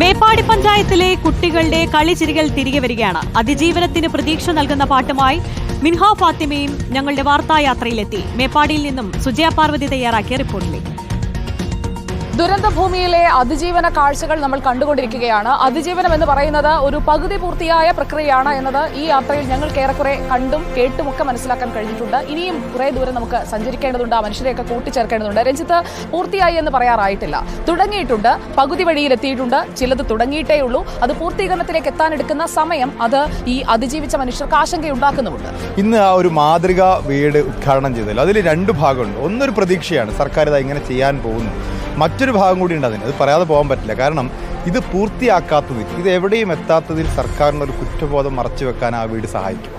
മേപ്പാടി പഞ്ചായത്തിലെ കുട്ടികളുടെ കളിചിരികൾ തിരികെ വരികയാണ്. അതിജീവനത്തിന് പ്രതീക്ഷ നൽകുന്ന പാട്ടുമായി മിൻഹ ഫാത്തിമയും ഞങ്ങളുടെ വാർത്തായാത്രയിലെത്തി. മേപ്പാടിയിൽ നിന്നും സുജയ പാർവതി തയ്യാറാക്കിയ റിപ്പോർട്ടിലേക്ക്. ദുരന്തഭൂമിയിലെ അതിജീവന കാഴ്ചകൾ നമ്മൾ കണ്ടുകൊണ്ടിരിക്കുകയാണ്. അതിജീവനം എന്ന് പറയുന്നത് ഒരു പകുതി പൂർത്തിയായ പ്രക്രിയയാണ് എന്നത് ഈ യാത്രയിൽ ഞങ്ങൾക്ക് ഏറെക്കുറെ കണ്ടും കേട്ടുമൊക്കെ മനസ്സിലാക്കാൻ കഴിഞ്ഞിട്ടുണ്ട്. ഇനിയും കുറെ ദൂരം നമുക്ക് സഞ്ചരിക്കേണ്ടതുണ്ട് ആ മനുഷ്യരെയൊക്കെ കൂട്ടിച്ചേർക്കേണ്ടതുണ്ട്. രഞ്ജിത്ത് പൂർത്തിയായി എന്ന് പറയാറായിട്ടില്ല. തുടങ്ങിയിട്ടുണ്ട് പകുതി വഴിയിലെത്തിയിട്ടുണ്ട് ചിലത് തുടങ്ങിയിട്ടേ ഉള്ളൂ. അത് പൂർത്തീകരണത്തിലേക്ക് എത്താനെടുക്കുന്ന സമയം അത് ഈ അതിജീവിച്ച മനുഷ്യർക്ക് ആശങ്കയുണ്ടാക്കുന്നുമുണ്ട്. ഇന്ന് ആ ഒരു മാതൃക വീട് ഉദ്ഘാടനം ചെയ്തല്ലോ അതിൽ രണ്ട് ഭാഗമുണ്ട്. ഒന്നൊരു പ്രതീക്ഷയാണ് സർക്കാർ ഇത് ഇങ്ങനെ ചെയ്യാൻ പോകുന്നു. മറ്റൊരു ഭാഗം കൂടി ഉണ്ട് അതിന്. അത് പറയാതെ പോകാൻ പറ്റില്ല. കാരണം ഇത് പൂർത്തിയാക്കാത്തതിൽ ഇത് എവിടെയും എത്താത്തതിൽ സർക്കാരിന് ഒരു കുറ്റബോധം മറച്ചു വെക്കാൻ ആ വീട് സഹായിക്കും.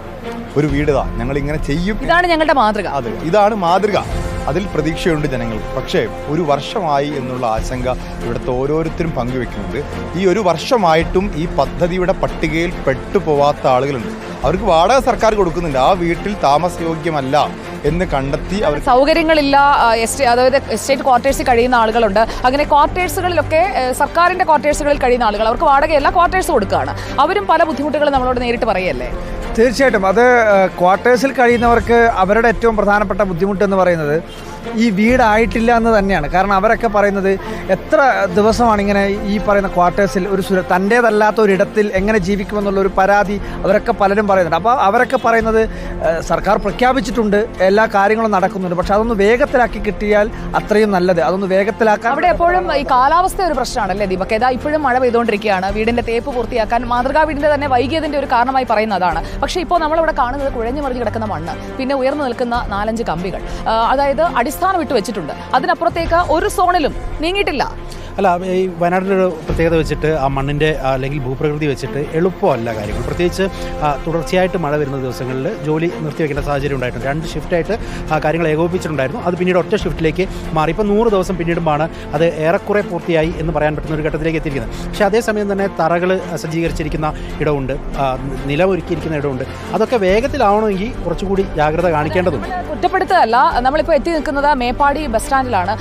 ഒരു വീട് ഞങ്ങൾ ഇങ്ങനെ ചെയ്യും. ഇതാണ് ഞങ്ങളുടെ മാതൃക. അതെ. ഇതാണ് മാതൃക. അതിൽ പ്രതീക്ഷയുണ്ട് ജനങ്ങൾ. പക്ഷേ ഒരു വർഷമായി എന്നുള്ള ആശങ്ക ഇവിടുത്തെ ഓരോരുത്തരും പങ്കുവെക്കുന്നുണ്ട്. ഈ ഒരു വർഷമായിട്ടും ഈ പദ്ധതിയുടെ പട്ടികയിൽ പെട്ടുപോവാത്ത ആളുകളുണ്ട്. അവർക്ക് വാടക സർക്കാർ കൊടുക്കുന്നില്ല ആ വീട്ടിൽ താമസയോഗ്യമല്ല എന്ന് കണ്ടെത്തി അവർ സൗകര്യങ്ങളില്ല അതായത് എസ്റ്റേറ്റ് ക്വാർട്ടേഴ്സിൽ കഴിയുന്ന ആളുകളുണ്ട്. അങ്ങനെ ക്വാർട്ടേഴ്സുകളിലൊക്കെ സർക്കാരിന്റെ ക്വാർട്ടേഴ്സുകളിൽ കഴിയുന്ന ആളുകൾ അവർക്ക് വാടകയല്ല ക്വാർട്ടേഴ്സ് കൊടുക്കുകയാണ്. അവരും പല ബുദ്ധിമുട്ടുകളും നമ്മളോട് നേരിട്ട് പറയല്ലേ? തീർച്ചയായിട്ടും. അത് ക്വാർട്ടേഴ്സിൽ കഴിയുന്നവർക്ക് അവരുടെ ഏറ്റവും പ്രധാനപ്പെട്ട ബുദ്ധിമുട്ട് എന്ന് പറയുന്നത് ഈ വീടായിട്ടില്ല എന്ന് തന്നെയാണ്. കാരണം അവരൊക്കെ പറയുന്നത് എത്ര ദിവസമാണ് ഇങ്ങനെ ഈ പറയുന്ന ക്വാർട്ടേഴ്സിൽ ഒരു സുര തന്റേതല്ലാത്ത ഒരിടത്തിൽ എങ്ങനെ ജീവിക്കുമെന്നുള്ള ഒരു പരാതി അവരൊക്കെ പലരും പറയുന്നുണ്ട്. അപ്പോൾ അവരൊക്കെ പറയുന്നത് സർക്കാർ പ്രഖ്യാപിച്ചിട്ടുണ്ട് എല്ലാ കാര്യങ്ങളും നടക്കുന്നുണ്ട്. പക്ഷെ അതൊന്ന് വേഗത്തിലാക്കി കിട്ടിയാൽ അത്രയും നല്ലത്. അതൊന്ന് വേഗത്തിലാക്കാൻ അവിടെ എപ്പോഴും ഈ കാലാവസ്ഥ ഒരു പ്രശ്നമാണല്ലേ ദീപക്? ഏതാ ഇപ്പോഴും മഴ പെയ്തുകൊണ്ടിരിക്കുകയാണ്. വീടിന്റെ തേപ്പ് പൂർത്തിയാക്കാൻ മാതൃകാ വീടിന്റെ തന്നെ വൈകിയതിന്റെ ഒരു കാരണമായി പറയുന്നതാണ്. പക്ഷേ ഇപ്പോൾ നമ്മളിവിടെ കാണുന്നത് കുഴഞ്ഞു മറിഞ്ഞു കിടക്കുന്ന മണ്ണ് പിന്നെ ഉയർന്നു നിൽക്കുന്ന നാലഞ്ച് കമ്പികൾ. അതായത് അതായത് അടിസ്ഥാനം ഇട്ട് വെച്ചിട്ടുണ്ട്. അതിനപ്പുറത്തേക്ക് ഒരു സോണിലും നീങ്ങിയിട്ടില്ല. അല്ല ഈ വയനാടിന്റെ ഒരു പ്രത്യേകത വെച്ചിട്ട് ആ മണ്ണിന്റെ അല്ലെങ്കിൽ ഭൂപ്രകൃതി വെച്ചിട്ട് എളുപ്പമല്ല കാര്യങ്ങൾ. പ്രത്യേകിച്ച് തുടർച്ചയായിട്ട് മഴ വരുന്ന ദിവസങ്ങളിൽ ജോലി നിർത്തിവെക്കേണ്ട സാഹചര്യം ഉണ്ടായിട്ടുണ്ട്. രണ്ട് ഷിഫ്റ്റായിട്ട് ആ കാര്യങ്ങൾ ഏകോപിപ്പിച്ചിട്ടുണ്ടായിരുന്നു. അത് പിന്നീട് ഒറ്റ ഷിഫ്റ്റിലേക്ക് മാറി. ഇപ്പോൾ നൂറ് ദിവസം പിന്നീടുമാണ് അത് ഏറെക്കുറെ പൂർത്തിയായി എന്ന് പറയാൻ പറ്റുന്ന ഒരു ഘട്ടത്തിലേക്ക് എത്തിയിരിക്കുന്നത്. പക്ഷേ അതേസമയം തന്നെ തറകൾ സജ്ജീകരിച്ചിരിക്കുന്ന ഇടമുണ്ട്. നിലമൊരുക്കിയിരിക്കുന്ന ഇടമുണ്ട്. അതൊക്കെ വേഗത്തിലാവണമെങ്കിൽ കുറച്ചുകൂടി ജാഗ്രത കാണിക്കേണ്ടതുണ്ട്. കുറ്റപ്പെടുത്തതല്ല നമ്മളിപ്പോൾ എത്തി നിൽക്കുന്നത് മേപ്പാടി ബസ് സ്റ്റാൻഡിലാണ്.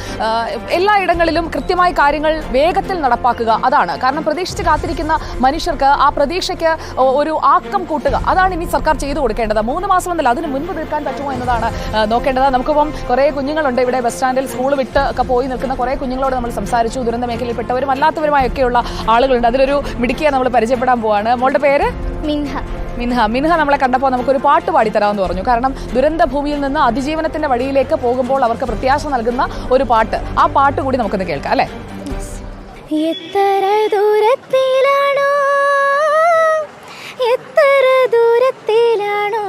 എല്ലാ ഇടങ്ങളിലും കൃത്യമായി കാര്യങ്ങൾ വേഗത്തിൽ നടപ്പാക്കുക. അതാണ്. കാരണം പ്രതീക്ഷിച്ച് കാത്തിരിക്കുന്ന മനുഷ്യർക്ക് ആ പ്രതീക്ഷയ്ക്ക് ഒരു ആക്കം കൂട്ടുക. അതാണ് ഇനി സർക്കാർ ചെയ്തു കൊടുക്കേണ്ടത്. മൂന്ന് മാസം എന്നല്ല അതിന് മുൻപ് തീർക്കാൻ പറ്റുമോ എന്നതാണ് നോക്കേണ്ടത്. നമുക്കിപ്പം കുറേ കുഞ്ഞുങ്ങളുണ്ട്. ഇവിടെ ബസ് സ്റ്റാൻഡിൽ സ്കൂൾ വിട്ട് ഒക്കെ പോയി നിൽക്കുന്ന കുറേ കുഞ്ഞുങ്ങളോട് നമ്മൾ സംസാരിച്ചു. ദുരന്ത മേഖലയിൽപ്പെട്ടവരും അല്ലാത്തവരുമായൊക്കെയുള്ള ആളുകളുണ്ട്. അതിലൊരു മിടുക്കിയെ നമ്മൾ പരിചയപ്പെടാൻ പോവാണ്. മോളുടെ പേര്? മിൻഹ. മിൻഹ. മിൻഹ നമ്മളെ കണ്ടപ്പോൾ നമുക്കൊരു പാട്ട് പാടിത്തരാമെന്ന് പറഞ്ഞു. കാരണം ദുരന്ത ഭൂമിയിൽ നിന്ന് അതിജീവനത്തിന്റെ വഴിയിലേക്ക് പോകുമ്പോൾ അവർക്ക് പ്രത്യാശ നൽകുന്ന ഒരു പാട്ട്. ആ പാട്ട് കൂടി നമുക്കൊന്ന് കേൾക്കാം അല്ലേ? എത്ര ദൂരത്തിലാണോ? എത്ര ദൂരത്തിലാണോ?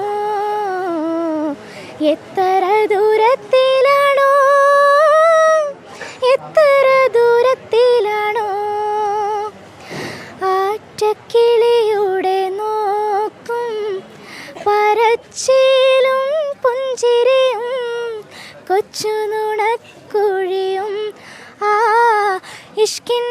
എത്ര ദൂരത്തിലാണോ? എത്ര ദൂരത്തിലാണോ? ആറ്റക്കിളിയുടെ നോക്കും പറച്ചിലും പുഞ്ചിരിയും കൊച്ചു നുണക്കുഴിയും ആ ഇഷ്കിന്റെ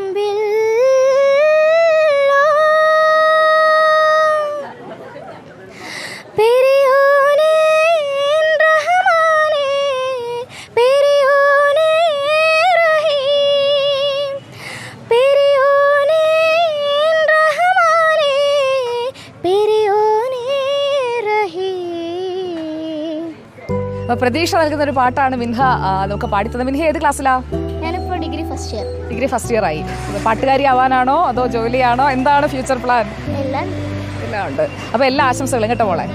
പ്രതീക്ഷ നൽകുന്ന ഒരു പാട്ടാണ് മിൻഹ നമുക്ക് പാടിത്തത് മിൻഹ ഏത് ക്ലാസ്സിലാ? ഞാനിപ്പോ degree first year. Degree first year ആയി. പാട്ടുകാരി ആവാനാണോ അതോ ജോലിയാണോ? എന്താണ് ഫ്യൂച്ചർ പ്ലാൻ? എല്ലാം എല്ലാം ഉണ്ട്. അപ്പൊ എല്ലാ ആശംസകളും കേട്ടോ മോളെ.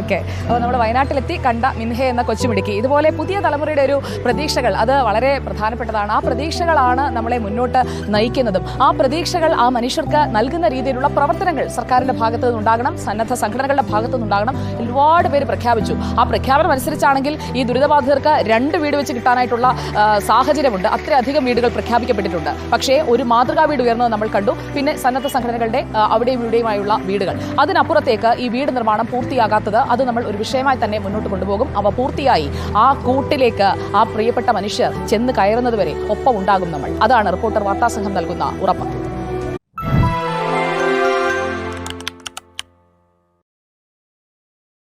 ഓക്കെ അപ്പോൾ നമ്മൾ വയനാട്ടിലെത്തി കണ്ട മിൻഹെ എന്ന കൊച്ചുമിടുക്കി ഇതുപോലെ പുതിയ തലമുറയുടെ ഒരു പ്രതീക്ഷകൾ അത് വളരെ പ്രധാനപ്പെട്ടതാണ്. ആ പ്രതീക്ഷകളാണ് നമ്മളെ മുന്നോട്ട് നയിക്കുന്നതും. ആ പ്രതീക്ഷകൾ ആ മനുഷ്യർക്ക് നൽകുന്ന രീതിയിലുള്ള പ്രവർത്തനങ്ങൾ സർക്കാരിന്റെ ഭാഗത്തു നിന്നുണ്ടാകണം സന്നദ്ധ സംഘടനകളുടെ ഭാഗത്തു നിന്നുണ്ടാകണം. ഒരുപാട് പേര് പ്രഖ്യാപിച്ചു. ആ പ്രഖ്യാപനം അനുസരിച്ചാണെങ്കിൽ ഈ ദുരിതബാധിതർക്ക് രണ്ട് വീട് വെച്ച് കിട്ടാനായിട്ടുള്ള സാഹചര്യമുണ്ട്. അത്രയധികം വീടുകൾ പ്രഖ്യാപിക്കപ്പെട്ടിട്ടുണ്ട്. പക്ഷേ ഒരു മാതൃകാ വീട് ഉയർന്നത് നമ്മൾ കണ്ടു. പിന്നെ സന്നദ്ധ സംഘടനകളുടെ അവിടെയും ഇവിടെയുമായുള്ള വീടുകൾ. അതിനപ്പുറത്തേക്ക് ഈ വീട് നിർമ്മാണം പൂർത്തിയാകാത്തത് അത് നമ്മൾ ഒരു വിഷയമായി തന്നെ മുന്നോട്ട് കൊണ്ടുപോകും. അവ പൂർത്തിയായി ആ കൂട്ടിലേക്ക് ആ പ്രിയപ്പെട്ട മനുഷ്യർ ചെന്ന് കയറുന്നതുവരെ ഒപ്പം ഉണ്ടാകും നമ്മൾ. അതാണ് റിപ്പോർട്ടർ വാർത്താ സംഘം നൽകുന്ന ഉറപ്പ്.